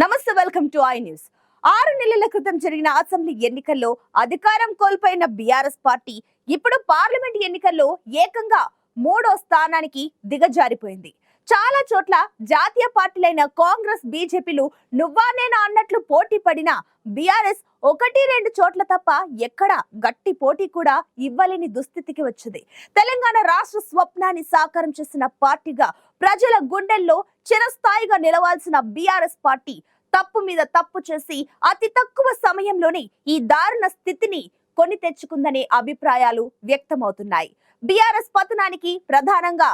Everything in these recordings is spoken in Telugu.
నమస్తే వెల్కమ్ టు ఐ న్యూస్. ఆరు నెలల క్రితం జరిగిన అసెంబ్లీ ఎన్నికల్లో అధికారం కోల్పోయిన బీఆర్ఎస్ పార్టీ ఇప్పుడు పార్లమెంట్ ఎన్నికల్లో ఏకంగా మూడో స్థానానికి దిగజారిపోయింది. చాలా చోట్ల జాతీయ పార్టీలైన కాంగ్రెస్ బీజేపీలు నువ్వా నేనా అన్నట్లు పోటీ పడిన బీఆర్ఎస్ ఒకటి రెండు చోట్ల తప్ప ఎక్కడ గట్టి పోటీ కూడా ఇవ్వలేని దుస్థితికి వచ్చింది. తెలంగాణ రాష్ట్ర స్వప్నాన్ని సాకారం చేసిన పార్టీగా ప్రజల గుండెల్లో చిరస్థాయిగా నిలవాల్సిన బీఆర్ఎస్ పార్టీ తప్పు మీద తప్పు చేసి అతి తక్కువ సమయంలోనే ఈ దారుణ స్థితిని కొని తెచ్చుకుందనే అభిప్రాయాలు వ్యక్తమవుతున్నాయి. బీఆర్ఎస్ పతనానికి ప్రధానంగా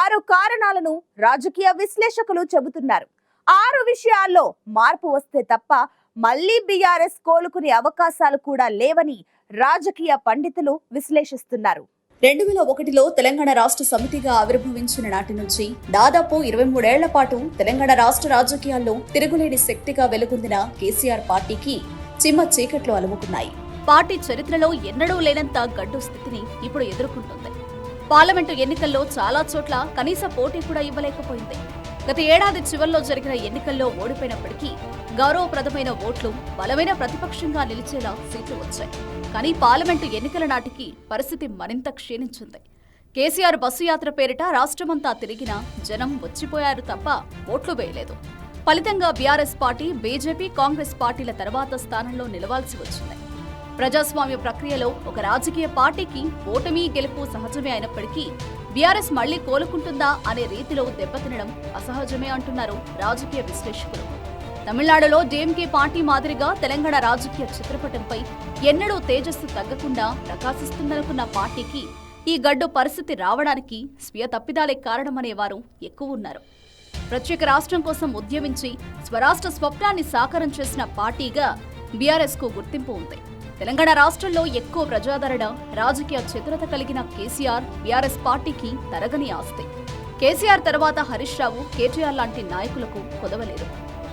ఆరు కారణాలను రాజకీయ విశ్లేషకులు చెబుతున్నారు. ఆరు విషయాల్లో మార్పు వస్తే తప్ప మళ్ళీ బీఆర్ఎస్ కోలుకునే అవకాశాలు కూడా లేవని రాజకీయ పండితులు విశ్లేషిస్తున్నారు. రెండు వేల ఒకటిలో తెలంగాణ రాష్ట్ర సమితిగా ఆవిర్భవించిన నాటి నుంచి దాదాపు ఇరవై మూడేళ్ళ పాటు తెలంగాణ రాష్ట్ర రాజకీయాల్లో తిరుగులేని శక్తిగా వెలుగొందిన కేసీఆర్ పార్టీకి చిమ్మ చీకట్లు అలుముకున్నాయి. పార్టీ చరిత్రలో ఎన్నడూ లేనంత గడ్డు స్థితిని ఇప్పుడు ఎదుర్కొంటుంది. పార్లమెంటు ఎన్నికల్లో చాలా చోట్ల కనీస పోటీ కూడా ఇవ్వలేకపోయింది. గత ఏడాది చివరిలో జరిగిన ఎన్నికల్లో ఓడిపోయినప్పటికీ గౌరవప్రదమైన ఓట్లు బలమైన ప్రతిపక్షంగా నిలిచేలా సీట్లు వచ్చాయి. కానీ పార్లమెంటు ఎన్నికల నాటికి పరిస్థితి మరింత క్షీణించింది. కేసీఆర్ బస్సు యాత్ర పేరిట రాష్ట్రమంతా తిరిగినా జనం వచ్చిపోయారు తప్ప ఓట్లు వేయలేదు. ఫలితంగా బీఆర్ఎస్ పార్టీ బీజేపీ కాంగ్రెస్ పార్టీల తర్వాత స్థానంలో నిలవాల్సి వచ్చింది. ప్రజాస్వామ్య ప్రక్రియలో ఒక రాజకీయ పార్టీకి ఓటమి గెలుపు సహజమే అయినప్పటికీ బీఆర్ఎస్ మళ్ళీ కోలుకుంటుందా అనే రీతిలో దెబ్బతినడం అసహజమే అంటున్నారు రాజకీయ విశ్లేషకులు. తమిళనాడులో డీఎంకే పార్టీ మాదిరిగా తెలంగాణ రాజకీయ చిత్రపటంపై ఎన్నడూ తేజస్సు తగ్గకుండా ప్రకాశిస్తుందనుకున్న పార్టీకి ఈ గడ్డు పరిస్థితి రావడానికి స్వీయ తప్పిదాలే కారణమనేవారు ఎక్కువ ఉన్నారు. ప్రత్యేక రాష్ట్రం కోసం ఉద్యమించి స్వరాష్ట్ర స్వప్నాన్ని సాకారం చేసిన పార్టీగా బీఆర్ఎస్కు గుర్తింపు ఉంది. తెలంగాణ రాష్ట్రంలో ఎక్కువ ప్రజాదరణ రాజకీయ చిత్రత కలిగిన కేసీఆర్ బీఆర్ఎస్ పార్టీకి తరగని ఆస్తి. కేసీఆర్ తర్వాత హరీష్ రావు కేటీఆర్ లాంటి నాయకులకు కొదవలేదు.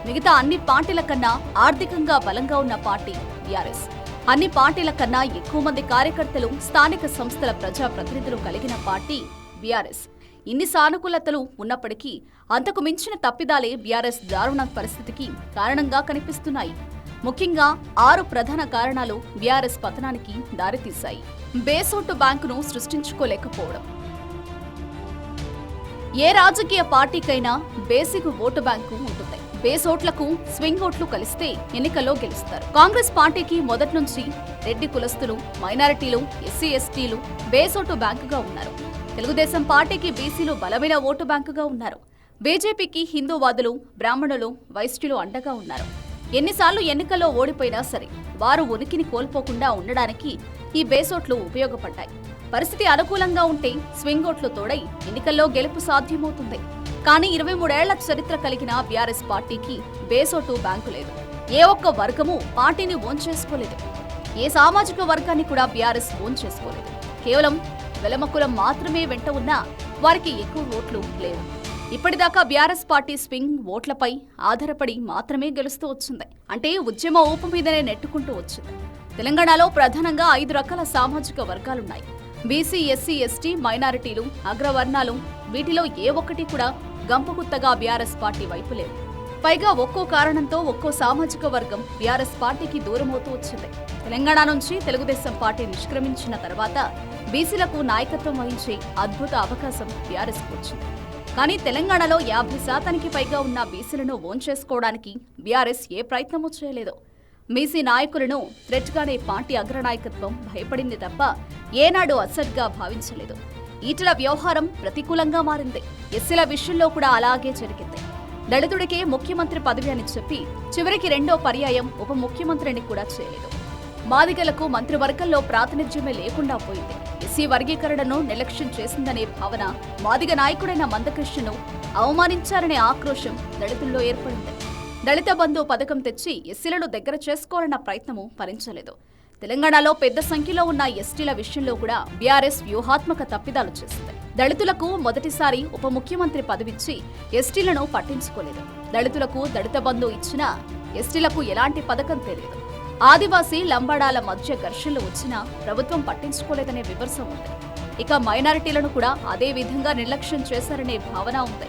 మిగతా అన్ని పార్టీల కన్నా ఆర్థికంగా బలంగా ఉన్న పార్టీ బీఆర్ఎస్. అన్ని పార్టీల కన్నా ఎక్కువ మంది కార్యకర్తలు స్థానిక సంస్థల ప్రజా ప్రతినిధులు కలిగిన పార్టీ బీఆర్ఎస్. ఇన్ని సానుకూలతలు ఉన్నప్పటికీ అంతకు మించిన తప్పిదాలే బీఆర్ఎస్ దారుణ పరిస్థితికి కారణంగా కనిపిస్తున్నాయి. ముఖ్యంగా ఆరు ప్రధాన కారణాలు బీఆర్ఎస్ పతనానికి దారితీశాయి. బేసోటు బ్యాంకును సృష్టించుకోలేకపోవడం. ఏ రాజకీయ పార్టీకైనా బేసిక్ ఓటు బ్యాంకు ఉంటుంది బేస్ ఓట్లకు స్వింగ్ ఓట్లు కలిస్తే ఎన్నికల్లో గెలుస్తారు. కాంగ్రెస్ పార్టీకి మొదటి నుంచి రెడ్డి కులస్తులు మైనారిటీలు ఎస్సీ ఎస్టీలు బేస్ ఓటు బ్యాంకుగా ఉన్నారు. తెలుగుదేశం పార్టీకి బీసీలు బలమైన ఓటు బ్యాంకుగా ఉన్నారు. బీజేపీకి హిందూవాదులు బ్రాహ్మణులు వైశ్యులు అండగా ఉన్నారు. ఎన్నిసార్లు ఎన్నికల్లో ఓడిపోయినా సరే వారు ఉనికిని కోల్పోకుండా ఉండడానికి ఈ బేసోట్లు ఉపయోగపడ్డాయి. పరిస్థితి అనుకూలంగా ఉంటే స్వింగ్ ఓట్లు తోడై ఎన్నికల్లో గెలుపు సాధ్యమవుతుంది. కానీ ఇరవై మూడేళ్ళ చరిత్ర కలిగిన బీఆర్ఎస్ పార్టీకి బేసోటు బ్యాంకు లేదు. ఏ ఒక్క వర్గము పార్టీని ఓంచేసుకోలేదు చేసుకోలేదు. ఏ సామాజిక వర్గాన్ని కూడా బీఆర్ఎస్ ఓంచేసుకోలేదు చేసుకోలేదు. కేవలం వెలమకులం మాత్రమే వెంట ఉన్నా వారికి ఎక్కువ ఓట్లు లేవు. ఇప్పటిదాకా బీఆర్ఎస్ పార్టీ స్వింగ్ ఓట్లపై ఆధారపడి మాత్రమే గెలుస్తూ వచ్చింది. అంటే ఉద్యమ ఊపు మీదనే నెట్టుకుంటూ వచ్చింది. తెలంగాణలో ప్రధానంగా ఐదు రకాల సామాజిక వర్గాలున్నాయి. బీసీ ఎస్సీ ఎస్టీ మైనారిటీలు అగ్రవర్ణాలు వీటిలో ఏ ఒక్కటి కూడా గంపగుత్తగా బీఆర్ఎస్ పార్టీ వైపు లేవు పైగా ఒక్కో కారణంతో ఒక్కో సామాజిక వర్గం బీఆర్ఎస్ పార్టీకి దూరమవుతూ వచ్చింది. తెలంగాణ నుంచి తెలుగుదేశం పార్టీ నిష్క్రమించిన తర్వాత బీసీలకు నాయకత్వం వహించే అద్భుత అవకాశం బీఆర్ఎస్ వచ్చింది. కానీ తెలంగాణలో యాభై శాతానికి పైగా ఉన్న బీసీలను ఓన్ చేసుకోవడానికి బీఆర్ఎస్ ఏ ప్రయత్నమూ చేయలేదు. బీసీ నాయకులను థ్రెట్గానే పార్టీ అగ్రనాయకత్వం భయపడింది తప్ప ఏనాడు అసట్గా భావించలేదు. ఈటల వ్యవహారం ప్రతికూలంగా మారింది. ఎస్సీల విషయంలో కూడా అలాగే జరిగింది. దళితుడికే ముఖ్యమంత్రి పదవి అని చెప్పి చివరికి రెండో పర్యాయం ఉప ముఖ్యమంత్రిని కూడా చేయలేదు. మాదిగలకు మంత్రివర్గంలో ప్రాతినిధ్యమే లేకుండా పోయింది. ఎస్సీ వర్గీకరణను నిర్లక్ష్యం చేసిందనే భావన మాదిగ నాయకుడైన మందకృష్ణను అవమానించారనే ఆక్రోశం దళితుల్లో ఏర్పడింది. దళిత బంధు పథకం తెచ్చి ఎస్సీలను దగ్గర చేసుకోవాలన్న ప్రయత్నము ఫలించలేదు తెలంగాణలో పెద్ద సంఖ్యలో ఉన్న ఎస్టీల విషయంలో కూడా బీఆర్ఎస్ వ్యూహాత్మక తప్పిదాలు చేసింది. దళితులకు మొదటిసారి ఉప ముఖ్యమంత్రి పదవిచ్చి ఎస్టీలను పట్టించుకోలేదు. దళితులకు దళిత బంధు ఇచ్చినా ఎస్టీలకు ఎలాంటి పథకం తెలియదు. ఆదివాసీ లంబాడాల మధ్య ఘర్షణలు వచ్చినా ప్రభుత్వం పట్టించుకోలేదనే విమర్శ ఉంది. ఇక మైనారిటీలను కూడా అదే విధంగా నిర్లక్ష్యం చేశారనే భావన ఉంది.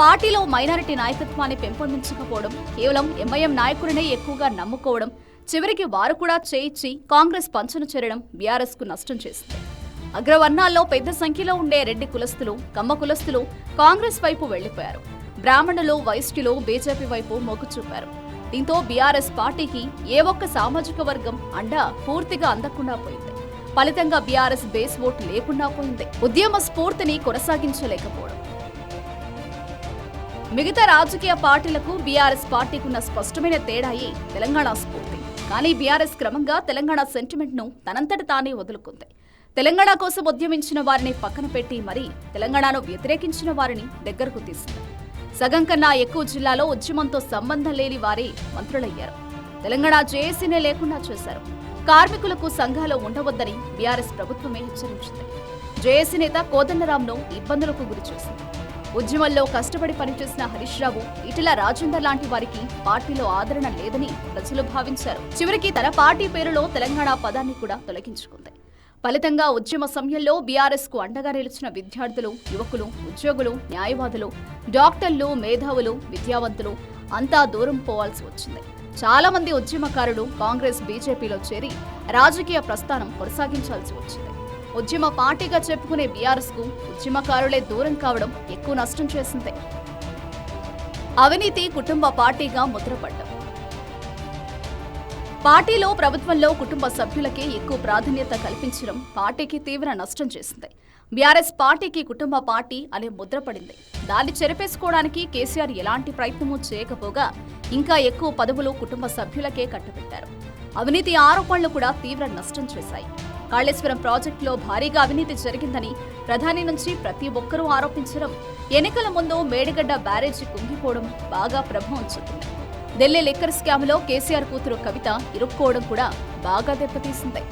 పార్టీలో మైనారిటీ నాయకత్వాన్ని పెంపొందించకపోవడం కేవలం ఎంఐఎం నాయకులనే ఎక్కువగా నమ్ముకోవడం చివరికి వారు కూడా చేయించి కాంగ్రెస్ పంచను చేరడం బీఆర్ఎస్కు నష్టం చేసింది. అగ్రవర్ణాల్లో పెద్ద సంఖ్యలో ఉండే రెడ్డి కులస్తులు కమ్మ కులస్తులు కాంగ్రెస్ వైపు వెళ్ళిపోయారు బ్రాహ్మణులు వైశ్యులు బీజేపీ వైపు మొగ్గు చూపారు. దీంతో బీఆర్ఎస్ పార్టీకి ఏ ఒక్క సామాజిక వర్గం అండా పూర్తిగా అందకుండా పోయింది. ఫలితంగా బీఆర్ఎస్ బేస్ ఓటు లేకుండా పోయింది. ఉద్యమ స్ఫూర్తిని కొనసాగించలేకపోవడం. మిగతా రాజకీయ పార్టీలకు బీఆర్ఎస్ పార్టీకున్న స్పష్టమైన తేడాయే తెలంగాణ స్ఫూర్తి. కానీ బీఆర్ఎస్ క్రమంగా తెలంగాణ సెంటిమెంట్ను తనంతట తానే వదులుకుంది. తెలంగాణ కోసం ఉద్యమించిన వారిని పక్కన పెట్టి మరీ తెలంగాణను వ్యతిరేకించిన వారిని దగ్గరకు తీసింది. సగం కన్నా ఎక్కువ జిల్లాలో ఉద్యమంతో సంబంధం లేని వారే మంత్రులయ్యారు. తెలంగాణ జేఏసీనే లేకుండా చేశారు. కార్మికులకు సంఘాలు ఉండవద్దని బీఆర్ఎస్ ప్రభుత్వమే హెచ్చరించింది. జేఏసీ నేత కోదండరాంను ఇబ్బందులకు గురిచేసింది ఉద్యమంలో కష్టపడి పనిచేసిన హరీష్ రావు ఇటీల రాజేందర్ లాంటి వారికి పార్టీలో ఆదరణ లేదని ప్రజలు భావించారు. చివరికి తన పార్టీ పేరులో తెలంగాణ పదాన్ని కూడా తొలగించుకుంది. ఫలితంగా ఉద్యమ సమయంలో బీఆర్ఎస్కు అండగా నిలిచిన విద్యార్థులు యువకులు ఉద్యోగులు న్యాయవాదులు డాక్టర్లు మేధావులు విద్యావంతులు అంతా దూరం పోవాల్సి వచ్చింది. చాలా మంది ఉద్యమకారులు కాంగ్రెస్ బీజేపీలో చేరి రాజకీయ ప్రస్థానం కొనసాగించాల్సి వచ్చింది. ఉద్యమ పార్టీగా చెప్పుకునే బీఆర్ఎస్కు ఉద్యమకారులే దూరం కావడం ఎక్కువ నష్టం చేసిందే. అవినీతి కుటుంబ పార్టీగా ముద్రపడ్డం. పార్టీలో ప్రభుత్వంలో కుటుంబ సభ్యులకే ఎక్కువ ప్రాధాన్యత కల్పించడం పార్టీకి తీవ్ర నష్టం చేసింది. బీఆర్ఎస్ పార్టీకి కుటుంబ పార్టీ అనే ముద్ర పడింది. దాన్ని చెరిపేసుకోవడానికి కేసీఆర్ ఎలాంటి ప్రయత్నమూ చేయకపోగా ఇంకా ఎక్కువ పదవులు కుటుంబ సభ్యులకే కట్టబెట్టారు. అవినీతి ఆరోపణలు కూడా తీవ్ర నష్టం చేశాయి. కాళేశ్వరం ప్రాజెక్టులో భారీగా అవినీతి జరిగిందని ప్రధాని నుంచి ప్రతి ఒక్కరూ ఆరోపించడం ఎన్నికల ముందు మేడిగడ్డ బ్యారేజీ కుంగిపోవడం బాగా ప్రభావం చూపింది. ఢిల్లీ లిక్కర్ స్కామ్లో కేసీఆర్ కూతురు కవిత ఇరుక్కోవడం కూడా బాగా దెబ్బతీసింది.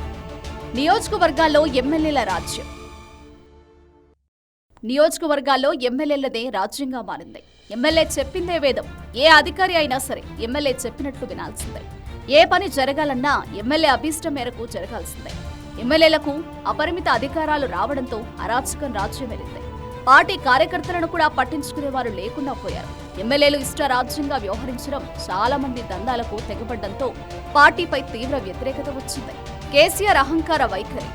నియోజకవర్గాల్లో ఎమ్మెల్యేల రాజ్యం. నియోజకవర్గాల్లో ఎమ్మెల్యేలదే రాజ్యంగా మారింది. ఎమ్మెల్యే చెప్పిందే వేదం. ఏ అధికారి అయినా సరే ఎమ్మెల్యే చెప్పినట్లు వినాల్సిందే. ఏ పని జరగాలన్నా ఎమ్మెల్యే అభీష్టం మేరకు జరగాల్సిందే. ఎమ్మెల్యేలకు అపరిమిత అధికారాలు రావడంతో అరాచకం రాజ్యం వెళ్ళింది పార్టీ కార్యకర్తలను కూడా పట్టించుకునేవారు లేకుండా పోయారు. ఎమ్మెల్యేలు ఇష్టారాజ్యంగా వ్యవహరించడం చాలా మంది దందాలకు తెగబడ్డంతో పార్టీపై తీవ్ర వ్యతిరేకత వచ్చింది. కేసీఆర్ అహంకార వైఖరి.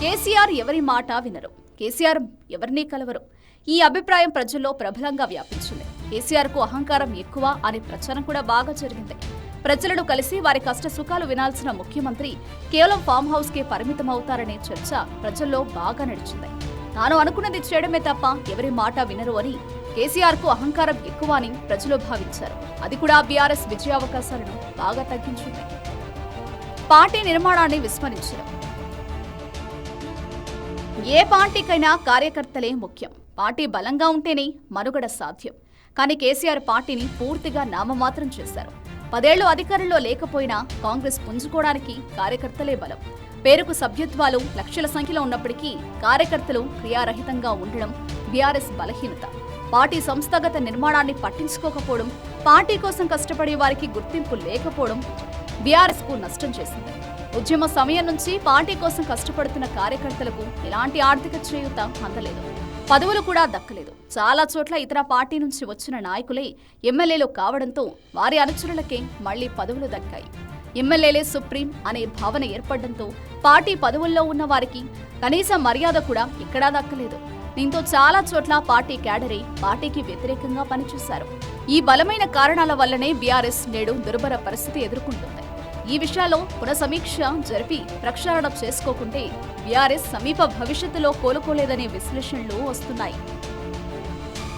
కేసీఆర్ ఎవరి మాట వినరు. కేసీఆర్ ఎవరినీ కలవరు? ఈ అభిప్రాయం ప్రజల్లో ప్రబలంగా వ్యాపించింది. కేసీఆర్కు అహంకారం ఎక్కువ అనే ప్రచారం కూడా బాగా జరిగింది. ప్రజలను కలిసి వారి కష్ట సుఖాలు వినాల్సిన ముఖ్యమంత్రి కేవలం ఫామ్ హౌస్ కే పరిమితం అవుతారనే చర్చ ప్రజల్లో బాగా నడిచింది. తాను అనుకున్నది చేయడమే తప్ప ఎవరి మాట వినరు అని కేసీఆర్కు అహంకారం ఎక్కువ అని ప్రజలు భావించారు. అది కూడా బీఆర్ఎస్ విజయావకాశాలను బాగా తగ్గించింది. పార్టీ నిర్మాణాన్ని విస్మరించడం ఏ పార్టీకైనా కార్యకర్తలే ముఖ్యం. పార్టీ బలంగా ఉంటేనే మనుగడ సాధ్యం. కానీ కేసీఆర్ పార్టీని పూర్తిగా నామమాత్రం చేశారు. పదేళ్ళు అధికారంలో లేకపోయినా కాంగ్రెస్ పుంజుకోవడానికి కార్యకర్తలే బలం. పేరుకు సభ్యత్వాలు లక్షల సంఖ్యలో ఉన్నప్పటికీ కార్యకర్తలు క్రియారహితంగా ఉండడం బీఆర్ఎస్ బలహీనత. పార్టీ సంస్థాగత నిర్మాణాన్ని పట్టించుకోకపోవడం పార్టీ కోసం కష్టపడే వారికి గుర్తింపు లేకపోవడం బీఆర్ఎస్కు నష్టం చేసింది. ఉద్యమ సమయం నుంచి పార్టీ కోసం కష్టపడుతున్న కార్యకర్తలకు ఎలాంటి ఆర్థిక చేయూత అందలేదు. పదవులు కూడా దక్కలేదు. చాలా చోట్ల ఇతర పార్టీ నుంచి వచ్చిన నాయకులే ఎమ్మెల్యేలు కావడంతో వారి అనుచరులకే మళ్ళీ పదవులు దక్కాయి. ఎమ్మెల్యేలే సుప్రీం అనే భావన ఏర్పడడంతో పార్టీ పదవుల్లో ఉన్న వారికి కనీస మర్యాద కూడా ఎక్కడా దక్కలేదు. దీంతో చాలా చోట్ల పార్టీ క్యాడరే పార్టీకి వ్యతిరేకంగా పనిచేశారు. ఈ బలమైన కారణాల వల్లనే బీఆర్ఎస్ నేడు దుర్భర పరిస్థితి ఎదుర్కొంటుంది. ఈ విషయాల్లో పునఃసమీక్ష జరిపి ప్రక్షాళన చేసుకోకుంటే బీఆర్ఎస్ సమీప భవిష్యత్తులో కోలుకోలేదనే విశ్లేషణలు వస్తున్నాయి.